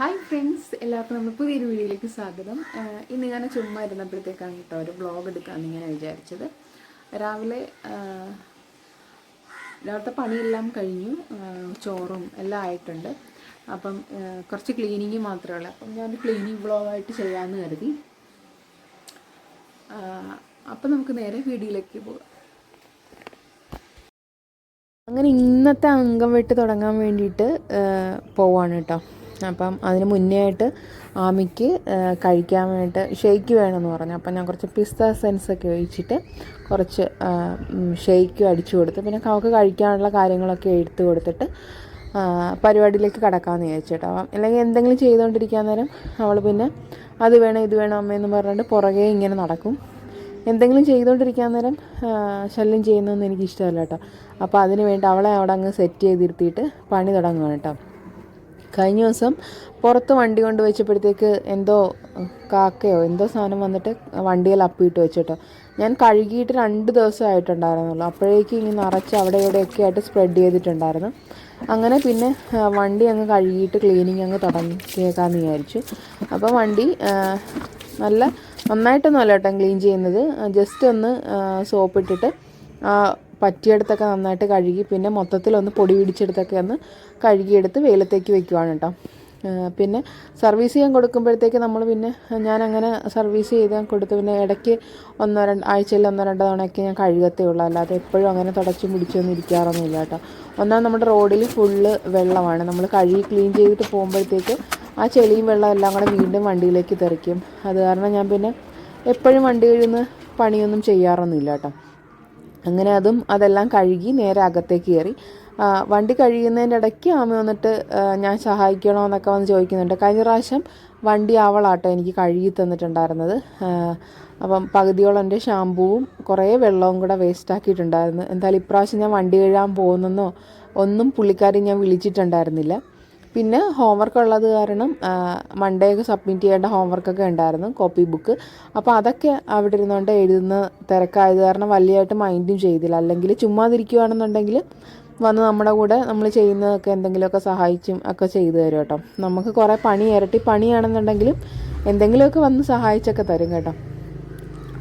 Hi friends എല്ലാവർക്കും നമ്മൾ പുതിയൊരു വീഡിയോയിലേക്ക് സ്വാഗതം. ഇന്ന് ഞാൻ ചുമ്മാ ഇരുന്നപ്പോഴത്തേക്കാണ് കേട്ടോ ഒരു ബ്ലോഗ് എടുക്കാമെന്ന് ഇങ്ങനെ വിചാരിച്ചത്. രാവിലെ രാവിലത്തെ പണിയെല്ലാം കഴിഞ്ഞു. ചോറും എല്ലാം ആയിട്ടുണ്ട്. അപ്പം കുറച്ച് ക്ലീനിങ് മാത്രമേ ഉള്ളൂ. അപ്പം ഞാൻ ക്ലീനിങ് ബ്ലോഗായിട്ട് ചെയ്യാമെന്ന് കരുതി. അപ്പം നമുക്ക് നേരെ വീഡിയോയിലേക്ക് പോകാം. അങ്ങനെ ഇന്നത്തെ അംഗം വെട്ട് തുടങ്ങാൻ വേണ്ടിയിട്ട് പോവാണ് കേട്ടോ. അപ്പം അതിന് മുന്നേ ആയിട്ട് ആമിക്ക് കഴിക്കാൻ വേണ്ടിയിട്ട് ഷെയ്ക്ക് വേണമെന്ന് പറഞ്ഞു. അപ്പം ഞാൻ കുറച്ച് പിസ്ത സെൻസ് ഒക്കെ ഒഴിച്ചിട്ട് കുറച്ച് ഷെയ്ക്കും അടിച്ചു കൊടുത്തു. പിന്നെ അവൾക്ക് കഴിക്കാനുള്ള കാര്യങ്ങളൊക്കെ എടുത്തു കൊടുത്തിട്ട് പരിപാടിയിലേക്ക് കടക്കാമെന്ന് അപ്പം അല്ലെങ്കിൽ എന്തെങ്കിലും ചെയ്തുകൊണ്ടിരിക്കാൻ നേരം അവൾ പിന്നെ അത് വേണം ഇത് വേണം അമ്മയെന്ന് പറഞ്ഞിട്ട് പുറകെ ഇങ്ങനെ നടക്കും. എന്തെങ്കിലും ചെയ്തുകൊണ്ടിരിക്കാൻ നേരം ശല്യം ചെയ്യുന്നതൊന്നും എനിക്ക് ഇഷ്ടമല്ല കേട്ടോ. അപ്പോൾ അതിന് വേണ്ടി അവളെ അവിടെ അങ്ങ് സെറ്റ് ചെയ്തിരുത്തിയിട്ട് പണി തുടങ്ങുകയാണ് കേട്ടോ. കഴിഞ്ഞ ദിവസം പുറത്ത് വണ്ടി കൊണ്ട് വെച്ചപ്പോഴത്തേക്ക് എന്തോ കാക്കയോ എന്തോ സാധനം വന്നിട്ട് വണ്ടിയിൽ അപ്പിയിട്ട് വെച്ചിട്ടോ ഞാൻ കഴുകിയിട്ട് രണ്ട് ദിവസം ആയിട്ടുണ്ടായിരുന്നുള്ളൂ. അപ്പോഴേക്കും ഇങ്ങനെ നിറച്ച് അവിടെ ഇവിടെയൊക്കെ ആയിട്ട് സ്പ്രെഡ് ചെയ്തിട്ടുണ്ടായിരുന്നു. അങ്ങനെ പിന്നെ വണ്ടി അങ്ങ് കഴുകിയിട്ട് ക്ലീനിങ് അങ്ങ് തുടങ്ങിയേക്കാമെന്ന് വിചാരിച്ചു. അപ്പോൾ വണ്ടി നല്ല നന്നായിട്ടൊന്നും അല്ല കേട്ടോ ക്ലീൻ ചെയ്യുന്നത്. ജസ്റ്റ് ഒന്ന് സോപ്പ് ഇട്ടിട്ട് ആ പറ്റിയെടുത്തൊക്കെ നന്നായിട്ട് കഴുകി പിന്നെ മൊത്തത്തിലൊന്ന് പൊടി പിടിച്ചെടുത്തൊക്കെ ഒന്ന് കഴുകിയെടുത്ത് വെയിലത്തേക്ക് വെക്കുവാണ് കേട്ടോ. പിന്നെ സർവീസ് ചെയ്യാൻ കൊടുക്കുമ്പോഴത്തേക്ക് നമ്മൾ പിന്നെ ഞാൻ അങ്ങനെ സർവീസ് ചെയ്ത് കൊടുത്ത് പിന്നെ ഇടയ്ക്ക് ഒന്നോ രണ്ട് ആഴ്ചയിൽ ഒന്നോ രണ്ടോ തവണയൊക്കെ ഞാൻ കഴുകത്തേ ഉള്ളൂ. അല്ലാതെ എപ്പോഴും അങ്ങനെ തുടച്ചും പിടിച്ചൊന്നും ഇരിക്കാറൊന്നുമില്ല കേട്ടോ. ഒന്നാമത് നമ്മുടെ റോഡിൽ ഫുള്ള് വെള്ളമാണ്. നമ്മൾ കഴുകി ക്ലീൻ ചെയ്തിട്ട് പോകുമ്പോഴത്തേക്ക് ആ ചെളിയും വെള്ളം എല്ലാം കൂടെ വീണ്ടും വണ്ടിയിലേക്ക് തെറിക്കും. അത് കാരണം ഞാൻ പിന്നെ എപ്പോഴും വണ്ടി കഴിയുന്ന പണിയൊന്നും ചെയ്യാറൊന്നുമില്ല കേട്ടോ. അങ്ങനെ അതും അതെല്ലാം കഴുകി നേരെ അകത്തേക്ക് കയറി. വണ്ടി കഴിയുന്നതിന്റെ ഇടയ്ക്ക് ആമ വന്നിട്ട് ഞാൻ സഹായിക്കണോ എന്നൊക്കെ വന്ന് ചോദിക്കുന്നുണ്ട്. കഴിഞ്ഞ പ്രാവശ്യം വണ്ടി അവളാട്ടോ എനിക്ക് കഴുകി തന്നിട്ടുണ്ടായിരുന്നത്. അപ്പം പകുതിയോളം എന്റെ ഷാമ്പുവും കുറേ വെള്ളവും കൂടെ വേസ്റ്റ് ആക്കിയിട്ടുണ്ടായിരുന്നു. എന്തായാലും ഇപ്രാവശ്യം ഞാൻ വണ്ടി കഴുകാൻ പോകുന്നെന്നോ ഒന്നും പുള്ളിക്കാരി ഞാൻ വിളിച്ചിട്ടുണ്ടായിരുന്നില്ല. പിന്നെ ഹോംവർക്ക് ഉള്ളത് കാരണം മൺഡേ ഒക്കെ സബ്മിറ്റ് ചെയ്യേണ്ട ഹോംവർക്കൊക്കെ ഉണ്ടായിരുന്നു കോപ്പി ബുക്ക് അപ്പോൾ അതൊക്കെ അവിടെ ഇരുന്നുകൊണ്ട് എഴുതുന്ന തിരക്കായത് കാരണം വലിയതായിട്ട് മൈൻഡും ചെയ്തില്ല. അല്ലെങ്കിൽ ചുമ്മാതിരിക്കുകയാണെന്നുണ്ടെങ്കിൽ വന്ന് നമ്മുടെ കൂടെ നമ്മൾ ചെയ്യുന്നതൊക്കെ എന്തെങ്കിലുമൊക്കെ സഹായിച്ചും ഒക്കെ ചെയ്തു തരും കേട്ടോ. നമുക്ക് കുറേ പണി ഇരട്ടി പണിയാണെന്നുണ്ടെങ്കിലും എന്തെങ്കിലുമൊക്കെ വന്ന് സഹായിച്ചൊക്കെ തരും കേട്ടോ.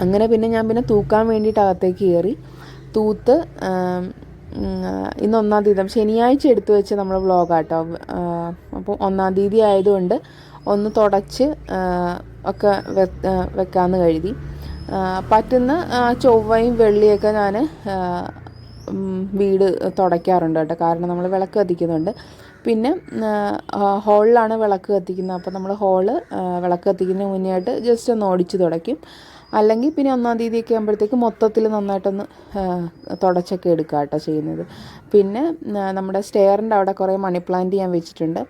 അങ്ങനെ പിന്നെ ഞാൻ പിന്നെ തൂക്കാൻ വേണ്ടിയിട്ട് അകത്തേക്ക് കയറി. തൂത്ത് ഇന്ന് ഒന്നാം തീയതി. ശനിയാഴ്ച എടുത്തു വെച്ച് നമ്മൾ വ്ളോഗാട്ടോ. അപ്പോൾ ഒന്നാം തീയതി ആയതുകൊണ്ട് ഒന്ന് തുടച്ച് ഒക്കെ വെക്കാമെന്ന് കരുതി. പറ്റുന്ന ചൊവ്വയും വെള്ളിയൊക്കെ ഞാൻ വീട് തുടയ്ക്കാറുണ്ട് കേട്ടോ. കാരണം നമ്മൾ വിളക്ക് കത്തിക്കുന്നുണ്ട്. പിന്നെ ഹോളിലാണ് വിളക്ക് കത്തിക്കുന്നത്. അപ്പോൾ നമ്മൾ ഹോൾ വിളക്ക് കത്തിക്കുന്നതിന് മുന്നേ ആയിട്ട് ജസ്റ്റ് ഒന്ന് ഓടിച്ച് തുടയ്ക്കും. അല്ലെങ്കിൽ പിന്നെ ഒന്നാം തീയതിയൊക്കെ ആകുമ്പോഴത്തേക്ക് മൊത്തത്തിൽ നന്നായിട്ടൊന്ന് തുടച്ചൊക്കെ എടുക്കുക കേട്ടോ ചെയ്യുന്നത്. പിന്നെ നമ്മുടെ സ്റ്റെയറിന്റെ അവിടെ കുറേ മണി പ്ലാന്റ് ഞാൻ വെച്ചിട്ടുണ്ട്.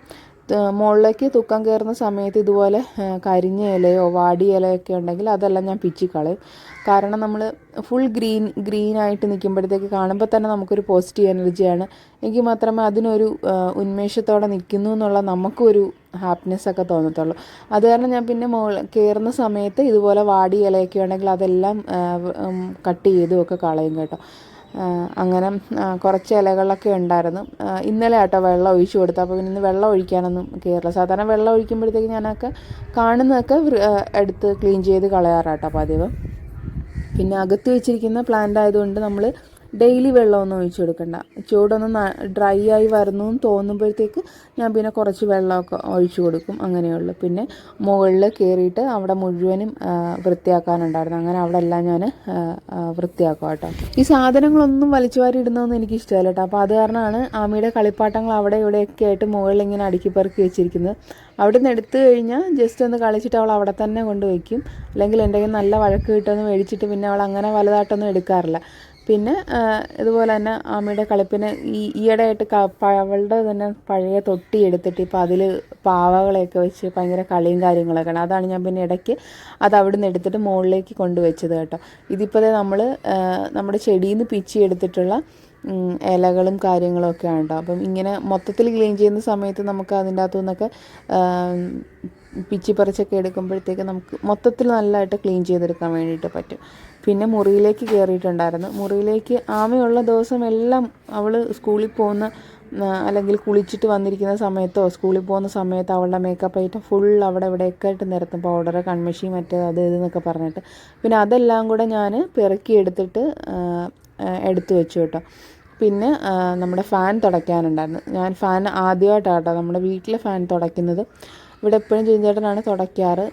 മുകളിലേക്ക് തുക്കം കയറുന്ന സമയത്ത് ഇതുപോലെ കരിഞ്ഞ ഇലയോ വാടിയ ഇലയൊക്കെ ഉണ്ടെങ്കിൽ അതെല്ലാം ഞാൻ പിച്ചിക്കളയും. കാരണം നമ്മൾ ഫുൾ ഗ്രീൻ ഗ്രീനായിട്ട് നിൽക്കുമ്പോഴത്തേക്ക് കാണുമ്പോൾ തന്നെ നമുക്കൊരു പോസിറ്റീവ് എനർജിയാണ് എങ്കിൽ മാത്രമേ അതിനൊരു ഉന്മേഷത്തോടെ നിൽക്കുന്നു എന്നുള്ള നമുക്കൊരു ഹാപ്പിനെസ് ഒക്കെ തോന്നത്തുള്ളൂ. അത് കാരണം ഞാൻ പിന്നെ മോൾ കയറുന്ന സമയത്ത് ഇതുപോലെ വാടി ഇലയൊക്കെ ഉണ്ടെങ്കിൽ അതെല്ലാം കട്ട് ചെയ്തും ഒക്കെ കളയും കേട്ടോ. അങ്ങനെ കുറച്ച് ഇലകളൊക്കെ ഉണ്ടായിരുന്നു. ഇന്നലെ ആട്ടോ വെള്ളം ഒഴിച്ചു കൊടുത്തു അപ്പോൾ പിന്നെ ഇന്ന് വെള്ളം ഒഴിക്കാനൊന്നും കയറില്ല സാധാരണ വെള്ളം ഒഴിക്കുമ്പോഴത്തേക്ക് ഞാനൊക്കെ കാണുന്നതൊക്കെ എടുത്ത് ക്ലീൻ ചെയ്ത് കളയാറാട്ടോ പതിവ്. പിന്നെ അകത്ത് വെച്ചിരിക്കുന്ന പ്ലാന്റ് ആയതുകൊണ്ട് നമ്മൾ ഡെയിലി വെള്ളമൊന്നും ഒഴിച്ചു കൊടുക്കണ്ട. ചൂടൊന്നും ഡ്രൈ ആയി വരുന്നു എന്ന് തോന്നുമ്പോഴത്തേക്ക് ഞാൻ പിന്നെ കുറച്ച് വെള്ളമൊക്കെ ഒഴിച്ചു കൊടുക്കും. അങ്ങനെയുള്ളു. പിന്നെ മുകളിൽ കയറിയിട്ട് അവിടെ മുഴുവനും വൃത്തിയാക്കാനുണ്ടായിരുന്നു. അങ്ങനെ അവിടെ എല്ലാം ഞാൻ വൃത്തിയാക്കും കേട്ടോ. ഈ സാധനങ്ങളൊന്നും വലിച്ചു വാരി ഇടുന്നതൊന്നും എനിക്ക് ഇഷ്ടമല്ല കേട്ടോ. അപ്പോൾ അത് കാരണമാണ് ആമിയുടെ കളിപ്പാട്ടങ്ങൾ അവിടെ ഇവിടെയൊക്കെ ആയിട്ട് മുകളിൽ ഇങ്ങനെ അടുക്കി പെറുക്കി വെച്ചിരിക്കുന്നത്. അവിടെ നിന്ന് എടുത്തു കഴിഞ്ഞാൽ ജസ്റ്റ് ഒന്ന് കളിച്ചിട്ട് അവൾ അവിടെ തന്നെ കൊണ്ട് വയ്ക്കും. അല്ലെങ്കിൽ എന്റെ നല്ല വഴക്ക് കിട്ടുമെന്ന് മേടിച്ചിട്ട് പിന്നെ അവൾ അങ്ങനെ വലുതായിട്ടൊന്നും എടുക്കാറില്ല. പിന്നെ ഇതുപോലെ തന്നെ ആമയുടെ കളിപ്പിന് ഈ ഈയിടെയായിട്ട് അവളുടെ തന്നെ പഴയ തൊട്ടി എടുത്തിട്ട് ഇപ്പോൾ അതിൽ പാവകളെയൊക്കെ വെച്ച് ഭയങ്കര കളിയും കാര്യങ്ങളൊക്കെയാണ്. അതാണ് ഞാൻ പിന്നെ ഇടയ്ക്ക് അത് അവിടുന്ന് എടുത്തിട്ട് മുകളിലേക്ക് കൊണ്ടുവച്ചത് കേട്ടോ. ഇതിപ്പോൾ നമ്മൾ നമ്മുടെ ചെടിയിൽ നിന്ന് പിച്ചി എടുത്തിട്ടുള്ള ഇലകളും കാര്യങ്ങളും ഒക്കെയാണ് കേട്ടോ. അപ്പം ഇങ്ങനെ മൊത്തത്തിൽ ക്ലീൻ ചെയ്യുന്ന സമയത്ത് നമുക്ക് അതിന്റെ അകത്തു നിന്നൊക്കെ പിച്ചി പറിച്ചൊക്കെ എടുക്കുമ്പോഴത്തേക്ക് നമുക്ക് മൊത്തത്തിൽ നല്ലതായിട്ട് ക്ലീൻ ചെയ്തെടുക്കാൻ വേണ്ടിയിട്ട് പറ്റും. പിന്നെ മുറിയിലേക്ക് കയറിയിട്ടുണ്ടായിരുന്നു മുറിയിലേക്ക് ആമയുള്ള ദിവസം എല്ലാം അവൾ സ്കൂളിൽ പോകുന്ന അല്ലെങ്കിൽ കുളിച്ചിട്ട് വന്നിരിക്കുന്ന സമയത്തോ സ്കൂളിൽ പോകുന്ന സമയത്തോ അവളുടെ മേക്കപ്പ് ഐറ്റം ഫുൾ അവിടെ ഇവിടെയൊക്കെ ആയിട്ട് നിരത്തും. പൗഡർ കൺമഷി മറ്റേ അത് ഇതെന്നൊക്കെ പറഞ്ഞിട്ട്. പിന്നെ അതെല്ലാം കൂടെ ഞാൻ പെറുക്കി എടുത്തിട്ട് എടുത്തു വെച്ചു കേട്ടോ. പിന്നെ നമ്മുടെ ഫാൻ തുടയ്ക്കാനുണ്ടായിരുന്നു. ഞാൻ ഫാൻ ആദ്യമായിട്ടാണ് കേട്ടോ നമ്മുടെ വീട്ടിലെ ഫാൻ തുടയ്ക്കുന്നത്. ഇവിടെ എപ്പോഴും ചേട്ടനാണ് തുടയ്ക്കാറ്.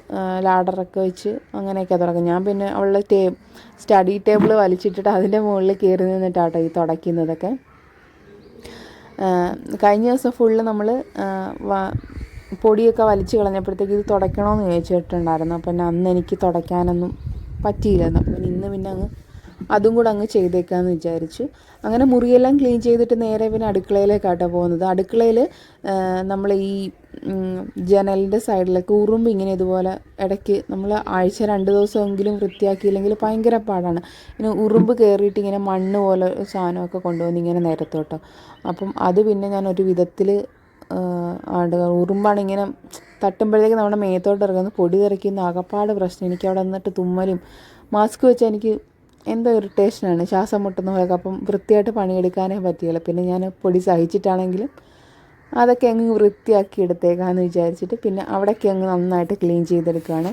ലാഡറൊക്കെ വെച്ച് അങ്ങനെയൊക്കെ തുടക്കും. ഞാൻ പിന്നെ അവളുടെ ടേ സ്റ്റഡി ടേബിൾ വലിച്ചിട്ടിട്ട് അതിന്റെ മുകളിൽ കയറി നിന്നിട്ടാട്ടോ ഈ തുടയ്ക്കുന്നതൊക്കെ. കഴിഞ്ഞ ദിവസം ഫുള്ള് നമ്മൾ പൊടിയൊക്കെ വലിച്ച് കളഞ്ഞപ്പോഴത്തേക്ക് ഇത് തുടയ്ക്കണമെന്ന് ചോദിച്ചിട്ടുണ്ടായിരുന്നു. അപ്പം അന്ന് എനിക്ക് തുടയ്ക്കാനൊന്നും പറ്റിയില്ലായിരുന്നു അപ്പം ഇന്ന് പിന്നെ അങ്ങ് അതും കൂടെ അങ്ങ് ചെയ്തേക്കാമെന്ന് വിചാരിച്ചു. അങ്ങനെ മുറിയെല്ലാം ക്ലീൻ ചെയ്തിട്ട് നേരെ പിന്നെ അടുക്കളയിലേക്കാട്ടോ പോകുന്നത്. അടുക്കളയിൽ നമ്മൾ ഈ ജനലിന്റെ സൈഡിലൊക്കെ ഉറുമ്പ് ഇങ്ങനെ ഇതുപോലെ ഇടയ്ക്ക് നമ്മൾ ആഴ്ച രണ്ട് ദിവസമെങ്കിലും വൃത്തിയാക്കിയില്ലെങ്കിൽ ഭയങ്കര പാടാണ്. ഇങ്ങനെ ഉറുമ്പ് കയറിയിട്ട് ഇങ്ങനെ മണ്ണ് പോലെ സാധനമൊക്കെ കൊണ്ടുവന്ന് ഇങ്ങനെ നിരത്തോട്ടോ. അപ്പം അത് പിന്നെ ഞാൻ ഒരു വിധത്തിൽ ഉറുമ്പാണ് ഇങ്ങനെ തട്ടുമ്പോഴത്തേക്ക് നമ്മുടെ മേത്തോട്ട് ഇറങ്ങുന്ന പൊടി തെറിക്കുന്ന ആകപ്പാട് പ്രശ്നം. എനിക്ക് അവിടെ നിന്നിട്ട് തുമ്മലും മാസ്ക് വെച്ചാൽ എനിക്ക് എന്തോ ഇറിറ്റേഷനാണ് ശ്വാസം മുട്ടുന്ന പോലെ അപ്പം വൃത്തിയായിട്ട് പണിയെടുക്കാനേ പറ്റിയില്ല. പിന്നെ ഞാൻ പൊടി സഹിച്ചിട്ടാണെങ്കിലും അതൊക്കെ അങ്ങ് വൃത്തിയാക്കി എടുത്തേക്കാന്ന് വിചാരിച്ചിട്ട് പിന്നെ അവിടെയൊക്കെ അങ്ങ് നന്നായിട്ട് ക്ലീൻ ചെയ്തെടുക്കുകയാണ്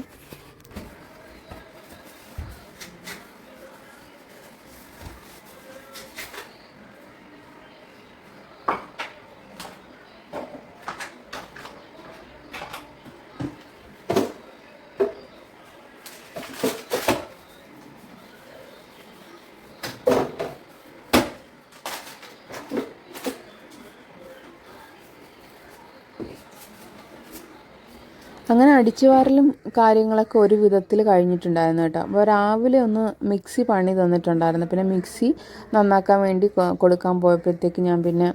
അങ്ങനെ അടിച്ചുവാരലും കാര്യങ്ങളൊക്കെ ഒരു വിധത്തിൽ കഴിഞ്ഞിട്ടുണ്ടായിരുന്നു കേട്ടോ. അപ്പോൾ രാവിലെ ഒന്ന് മിക്സി പണി തന്നിട്ടുണ്ടായിരുന്നു. പിന്നെ മിക്സി നന്നാക്കാൻ വേണ്ടി കൊടുക്കാൻ പോയപ്പോഴത്തേക്ക് ഞാൻ പിന്നെ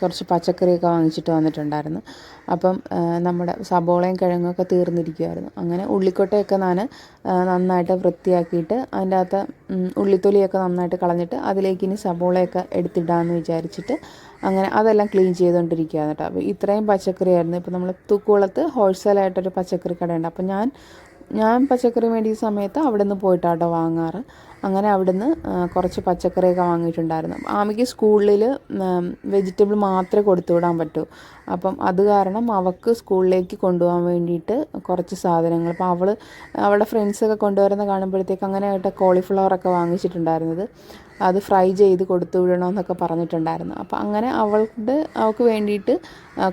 കുറച്ച് പച്ചക്കറിയൊക്കെ വാങ്ങിച്ചിട്ട് വന്നിട്ടുണ്ടായിരുന്നു. അപ്പം നമ്മുടെ സബോളയും കിഴങ്ങൊക്കെ തീർന്നിരിക്കുമായിരുന്നു അങ്ങനെ ഉള്ളിക്കൊട്ടയൊക്കെ ഞാൻ നന്നായിട്ട് വൃത്തിയാക്കിയിട്ട് അതിന്റെ അകത്ത് ഉള്ളിത്തൊലിയൊക്കെ നന്നായിട്ട് കളഞ്ഞിട്ട് അതിലേക്ക് ഇനി സബോളയൊക്കെ എടുത്തിടാമെന്ന് വിചാരിച്ചിട്ട് അങ്ങനെ അതെല്ലാം ക്ലീൻ ചെയ്തുകൊണ്ടിരിക്കുകയാണ് കേട്ടോ അപ്പോൾ ഇത്രയും പച്ചക്കറിയായിരുന്നു. ഇപ്പോൾ നമ്മൾ തൂക്കുളത്ത് ഹോൾസെയിലായിട്ടൊരു പച്ചക്കറി കടയുണ്ട്. അപ്പോൾ ഞാൻ ഞാൻ പച്ചക്കറി വേണ്ടിയ സമയത്ത് അവിടെ നിന്ന് പോയിട്ടാട്ടോ വാങ്ങാറ്. അങ്ങനെ അവിടുന്ന് കുറച്ച് പച്ചക്കറിയൊക്കെ വാങ്ങിയിട്ടുണ്ടായിരുന്നു. ആമയ്ക്ക് സ്കൂളിൽ വെജിറ്റബിൾ മാത്രമേ കൊടുത്തു വിടാൻ പറ്റൂ. അപ്പം അത് കാരണം അവൾക്ക് സ്കൂളിലേക്ക് കൊണ്ടുപോകാൻ വേണ്ടിയിട്ട് കുറച്ച് സാധനങ്ങൾ. അപ്പോൾ അവൾ അവളുടെ ഫ്രണ്ട്സൊക്കെ കൊണ്ടുവരുന്ന കാണുമ്പോഴത്തേക്ക് അങ്ങനെ ആയിട്ട് കോളിഫ്ലവറൊക്കെ വാങ്ങിച്ചിട്ടുണ്ടായിരുന്നത്. അത് ഫ്രൈ ചെയ്ത് കൊടുത്തു വിടണമെന്നൊക്കെ പറഞ്ഞിട്ടുണ്ടായിരുന്നു. അപ്പോൾ അങ്ങനെ അവൾക്ക് അവൾക്ക് വേണ്ടിയിട്ട്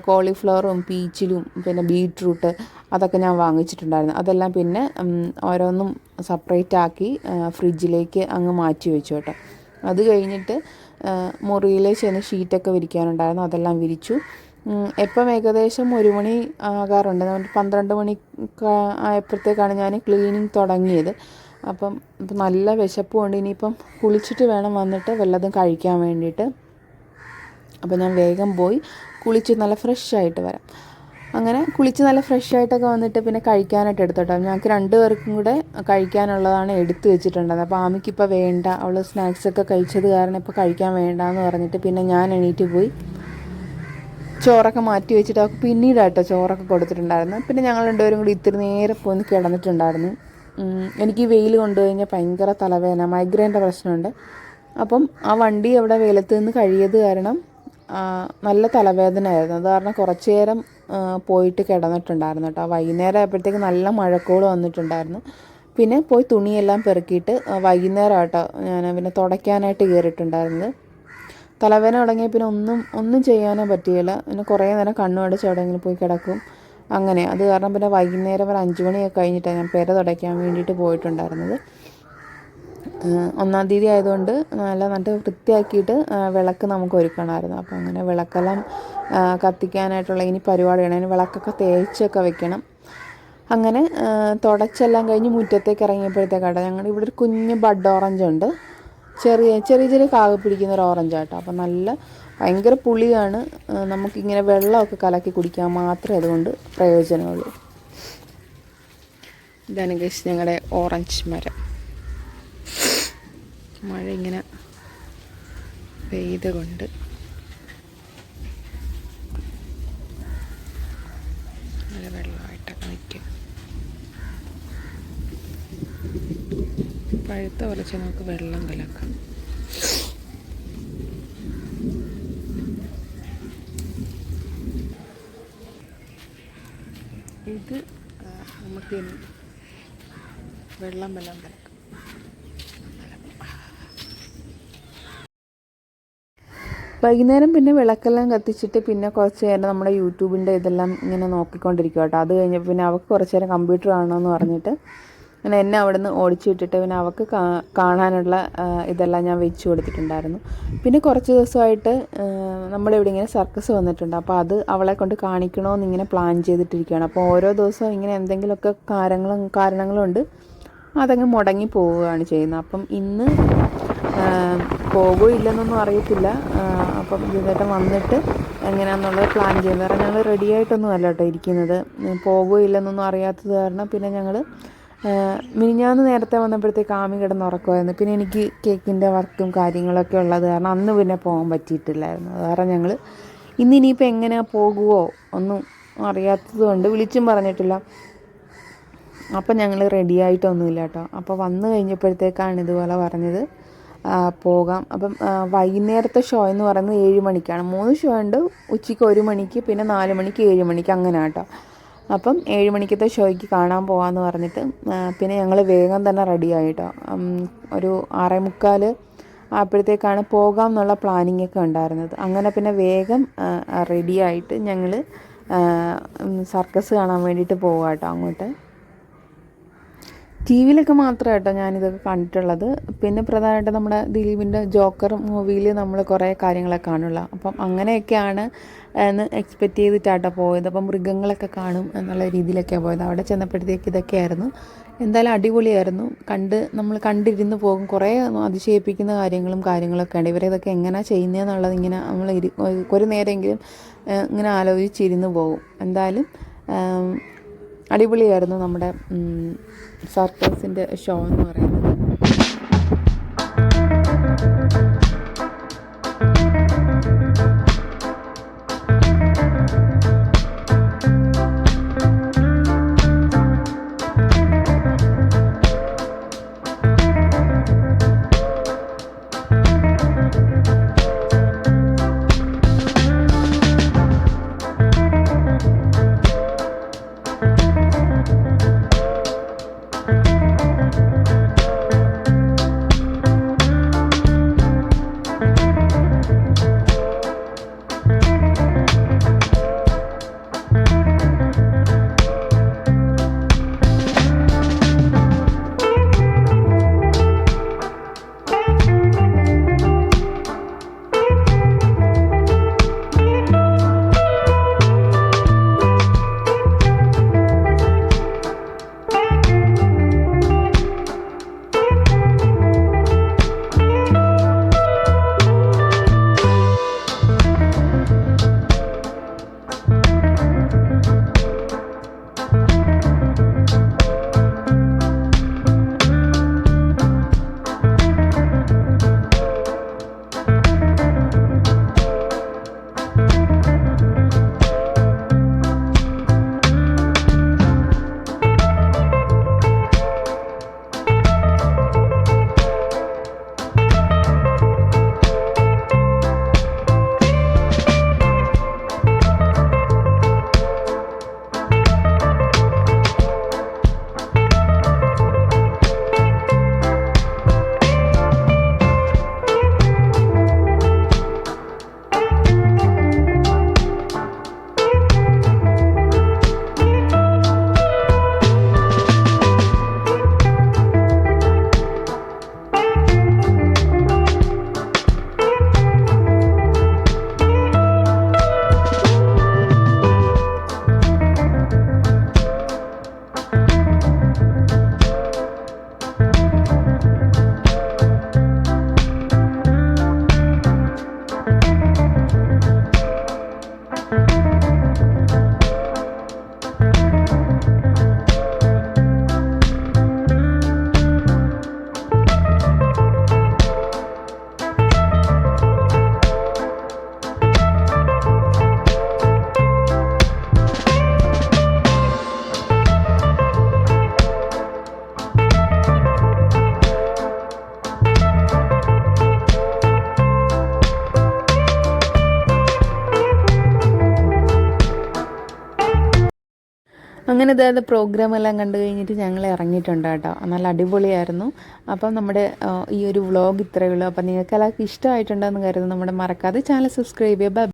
കോളിഫ്ലവറും പീച്ചിലും പിന്നെ ബീട്രൂട്ട് അതൊക്കെ ഞാൻ വാങ്ങിച്ചിട്ടുണ്ടായിരുന്നു. അതെല്ലാം പിന്നെ ഓരോന്നും സെപ്പറേറ്റ് ആക്കി ഫ്രിഡ്ജിലേക്ക് അങ്ങ് മാറ്റി വെച്ചു കേട്ടോ. അത് കഴിഞ്ഞിട്ട് മുറിയിൽ ചെന്ന് ഷീറ്റൊക്കെ വിരിക്കാനുണ്ടായിരുന്നു. അതെല്ലാം വിരിച്ചു. എപ്പം ഏകദേശം ഒരു മണി ആകാറുണ്ട്. പന്ത്രണ്ട് മണി ആയപ്പോഴത്തേക്കാണ് ഞാൻ ക്ലീനിങ് തുടങ്ങിയത്. അപ്പം ഇപ്പം നല്ല വിശപ്പ് കൊണ്ട് ഇനിയിപ്പം കുളിച്ചിട്ട് വേണം വന്നിട്ട് വല്ലതും കഴിക്കാൻ വേണ്ടിയിട്ട്. അപ്പം ഞാൻ വേഗം പോയി കുളിച്ച് നല്ല ഫ്രഷ് ആയിട്ട് വരാം. അങ്ങനെ കുളിച്ച് നല്ല ഫ്രഷ് ആയിട്ടൊക്കെ വന്നിട്ട് പിന്നെ കഴിക്കാനായിട്ട് എടുത്തോട്ടോ ഞങ്ങൾക്ക് രണ്ട് പേർക്കും കൂടെ കഴിക്കാനുള്ളതാണ് എടുത്തു വെച്ചിട്ടുണ്ടത് അപ്പോൾ ആമിക്കിപ്പോൾ വേണ്ട അവൾ സ്നാക്സൊക്കെ കഴിച്ചത് കാരണം ഇപ്പോൾ കഴിക്കാൻ വേണ്ട എന്ന് പറഞ്ഞിട്ട് പിന്നെ ഞാൻ എണീറ്റ് പോയി. ചോറൊക്കെ മാറ്റി വെച്ചിട്ട് അവൾക്ക് പിന്നീടാട്ടോ ചോറൊക്കെ കൊടുത്തിട്ടുണ്ടായിരുന്നു. പിന്നെ ഞങ്ങൾ രണ്ടുപേരും കൂടി ഇത്തിരി നേരെ പോയി കിടന്നിട്ടുണ്ടായിരുന്നു. എനിക്ക് വെയിൽ കൊണ്ടു കഴിഞ്ഞാൽ ഭയങ്കര തലവേദന മൈഗ്രൈന്റെ പ്രശ്നമുണ്ട്. അപ്പം ആ വണ്ടി അവിടെ വെയിലത്ത് നിന്ന് കഴിയത് കാരണം നല്ല തലവേദനയായിരുന്നു. അത് കാരണം കുറച്ച് നേരം പോയിട്ട് കിടന്നിട്ടുണ്ടായിരുന്നു കേട്ടോ. വൈകുന്നേരം ആയപ്പോഴത്തേക്ക് നല്ല മഴക്കോൾ വന്നിട്ടുണ്ടായിരുന്നു. പിന്നെ പോയി തുണിയെല്ലാം പെറുക്കിയിട്ട് വൈകുന്നേരം ആട്ടോ ഞാൻ പിന്നെ തുടയ്ക്കാനായിട്ട് കയറിയിട്ടുണ്ടായിരുന്നത്. തലവേദന തുടങ്ങിയ പിന്നെ ഒന്നും ഒന്നും ചെയ്യാനേ പറ്റിയില്ല. പിന്നെ കുറേ നേരം കണ്ണു അടച്ച് എവിടെയെങ്കിലും പോയി കിടക്കും. അങ്ങനെ. അത് കാരണം പിന്നെ വൈകുന്നേരം ഒരു അഞ്ച് മണിയൊക്കെ കഴിഞ്ഞിട്ടാണ് ഞാൻ പെര തുടയ്ക്കാൻ വേണ്ടിയിട്ട് പോയിട്ടുണ്ടായിരുന്നത്. ഒന്നാം തീയതി ആയതുകൊണ്ട് നല്ല നട്ട് വൃത്തിയാക്കിയിട്ട് വിളക്ക് നമുക്ക് ഒരുക്കണമായിരുന്നു. അപ്പോൾ അങ്ങനെ വിളക്കെല്ലാം കത്തിക്കാനായിട്ടുള്ള ഇനി പരിപാടിയാണ് അതിന് വിളക്കൊക്കെ തേച്ചൊക്കെ വെക്കണം. അങ്ങനെ തുടച്ചെല്ലാം കഴിഞ്ഞ് മുറ്റത്തേക്ക് ഇറങ്ങിയപ്പോഴത്തേക്കാട്ടോ ഞങ്ങളുടെ ഇവിടെ ഒരു കുഞ്ഞ് ബഡ് ഓറഞ്ച് ഉണ്ട്. ചെറിയ ചെറിയ ചെറിയ കാവ് പിടിക്കുന്ന ഒരു ഓറഞ്ച് ആട്ടോ. അപ്പം നല്ല ഭയങ്കര പുളിയാണ്. നമുക്കിങ്ങനെ വെള്ളമൊക്കെ കലക്കി കുടിക്കാൻ മാത്രമേ അതുകൊണ്ട് പ്രയോജനമുള്ളൂ. ഇതാണ് ഗസ് ഞങ്ങളുടെ ഓറഞ്ച് മരം. മഴ ഇങ്ങനെ പെയ്ത് കൊണ്ട് നല്ല വെള്ളമായിട്ടൊക്കെ നിൽക്കും പഴുത്ത ഉലച്ച് നമുക്ക് വെള്ളം കലക്കാം. ഇത് നമുക്ക് വെള്ളം വെള്ളം കലക്കാം. വൈകുന്നേരം പിന്നെ വിളക്കെല്ലാം കത്തിച്ചിട്ട് പിന്നെ കുറച്ച് നേരം നമ്മുടെ യൂട്യൂബിന്റെ ഇതെല്ലാം ഇങ്ങനെ നോക്കിക്കൊണ്ടിരിക്കും കേട്ടോ അത് കഴിഞ്ഞപ്പോൾ പിന്നെ അവൾക്ക് കുറച്ച് നേരം കമ്പ്യൂട്ടർ കാണണമെന്ന് പറഞ്ഞിട്ട് അങ്ങനെ എന്നെ അവിടെ നിന്ന് ഓടിച്ചിട്ടിട്ട് പിന്നെ അവൾക്ക് കാണാനുള്ള ഇതെല്ലാം ഞാൻ വെച്ച് കൊടുത്തിട്ടുണ്ടായിരുന്നു. പിന്നെ കുറച്ച് ദിവസമായിട്ട് നമ്മളിവിടെ ഇങ്ങനെ സർക്കസ് വന്നിട്ടുണ്ട്. അപ്പോൾ അത് അവളെ കൊണ്ട് കാണിക്കണമെന്ന് ഇങ്ങനെ പ്ലാൻ ചെയ്തിട്ടിരിക്കുകയാണ്. അപ്പോൾ ഓരോ ദിവസവും ഇങ്ങനെ എന്തെങ്കിലുമൊക്കെ കാരണങ്ങളും കാരണങ്ങളുണ്ട് അതങ്ങ് മുടങ്ങി പോവുകയാണ് ചെയ്യുന്നത്. അപ്പം ഇന്ന് പോകുമോ ഇല്ലെന്നൊന്നും അറിയത്തില്ല. അപ്പം ജിതേട്ടൻ വന്നിട്ട് എങ്ങനെയാണെന്നുള്ളത് പ്ലാൻ ചെയ്യുന്നത് കാരണം ഞങ്ങൾ റെഡി ആയിട്ടൊന്നും അല്ല കേട്ടോ ഇരിക്കുന്നത്. പോകുമോ ഇല്ലെന്നൊന്നും അറിയാത്തത് കാരണം പിന്നെ ഞങ്ങൾ മിനിഞ്ഞാന്ന് നേരത്തെ വന്നപ്പോഴത്തേക്ക് ആമി കിടന്ന് ഉറക്കമായിരുന്നു പിന്നെ എനിക്ക് കേക്കിന്റെ വർക്കും കാര്യങ്ങളൊക്കെ ഉള്ളത് കാരണം അന്ന് പിന്നെ പോകാൻ പറ്റിയിട്ടില്ലായിരുന്നു. അത് കാരണം ഞങ്ങൾ ഇന്ന് ഇനിയിപ്പോൾ എങ്ങനെയാ പോകുമോ ഒന്നും അറിയാത്തതുകൊണ്ട് വിളിച്ചും പറഞ്ഞിട്ടില്ല. അപ്പം ഞങ്ങൾ റെഡി ആയിട്ടൊന്നുമില്ല കേട്ടോ. അപ്പോൾ വന്നു കഴിഞ്ഞപ്പോഴത്തേക്കാണ് ഇതുപോലെ പറഞ്ഞത് പോകാം. അപ്പം വൈകുന്നേരത്തെ ഷോ എന്ന് പറയുന്നത് ഏഴ് മണിക്കാണ്. മൂന്ന് ഷോ ഉണ്ട്. ഉച്ചയ്ക്ക് ഒരു മണിക്ക് പിന്നെ നാല് മണിക്ക് ഏഴ് മണിക്ക് അങ്ങനെ കേട്ടോ. അപ്പം ഏഴ് മണിക്കത്തെ ഷോയ്ക്ക് കാണാൻ പോകാമെന്ന് പറഞ്ഞിട്ട് പിന്നെ ഞങ്ങൾ വേഗം തന്നെ റെഡി ആയിട്ടോ ഒരു ആറേ മുക്കാൽ അപ്പോഴത്തേക്കാണ് പോകാം എന്നുള്ള പ്ലാനിങ് ഒക്കെ ഉണ്ടായിരുന്നത്. അങ്ങനെ പിന്നെ വേഗം റെഡിയായിട്ട് ഞങ്ങൾ സർക്കസ് കാണാൻ വേണ്ടിയിട്ട് പോകാം കേട്ടോ അങ്ങോട്ട്. ടി വിയിലൊക്കെ മാത്രമേ കേട്ടോ ഞാനിതൊക്കെ കണ്ടിട്ടുള്ളത്. പിന്നെ പ്രധാനമായിട്ട് നമ്മുടെ ദിലീപിന്റെ ജോക്കർ മൂവിയിൽ നമ്മൾ കുറേ കാര്യങ്ങളൊക്കെ കാണുള്ളൂ. അപ്പം അങ്ങനെയൊക്കെയാണ് എന്ന് എക്സ്പെക്റ്റ് ചെയ്തിട്ടാട്ടോ പോയത്. അപ്പം മൃഗങ്ങളൊക്കെ കാണും എന്നുള്ള രീതിയിലൊക്കെയാണ് പോയത്. അവിടെ ചെന്നപ്പോഴത്തേക്ക് ഇതൊക്കെയായിരുന്നു. എന്തായാലും അടിപൊളിയായിരുന്നു. കണ്ട് നമ്മൾ കണ്ടിരുന്ന് പോകും. കുറേ അതിശയിപ്പിക്കുന്ന കാര്യങ്ങളും കാര്യങ്ങളൊക്കെ ഉണ്ട്. ഇവരെ ഇതൊക്കെ എങ്ങനെയാണ് ചെയ്യുന്നതെന്നുള്ളത് ഇങ്ങനെ നമ്മൾ ഒരു നേരമെങ്കിലും ഇങ്ങനെ ആലോചിച്ചിരുന്ന് പോകും. എന്തായാലും അടിപൊളിയായിരുന്നു നമ്മുടെ സർക്കസിന്റെ ഷോ എന്ന് പറയുന്നത്. അങ്ങനെ ഇതായത് പ്രോഗ്രാം എല്ലാം കണ്ടു കഴിഞ്ഞിട്ട് ഞങ്ങൾ ഇറങ്ങിയിട്ടുണ്ട് കേട്ടോ. നല്ല അടിപൊളിയായിരുന്നു. അപ്പം നമ്മുടെ ഈ ഒരു വ്ളോഗ് ഇത്രയേ ഉള്ളൂ. അപ്പം നിങ്ങൾക്ക് എല്ലാവർക്കും ഇഷ്ടമായിട്ടുണ്ടെന്ന് കരുതുന്നു. നമ്മുടെ മറക്കാതെ ചാനൽ സബ്സ്ക്രൈബ് ചെയ്യുക.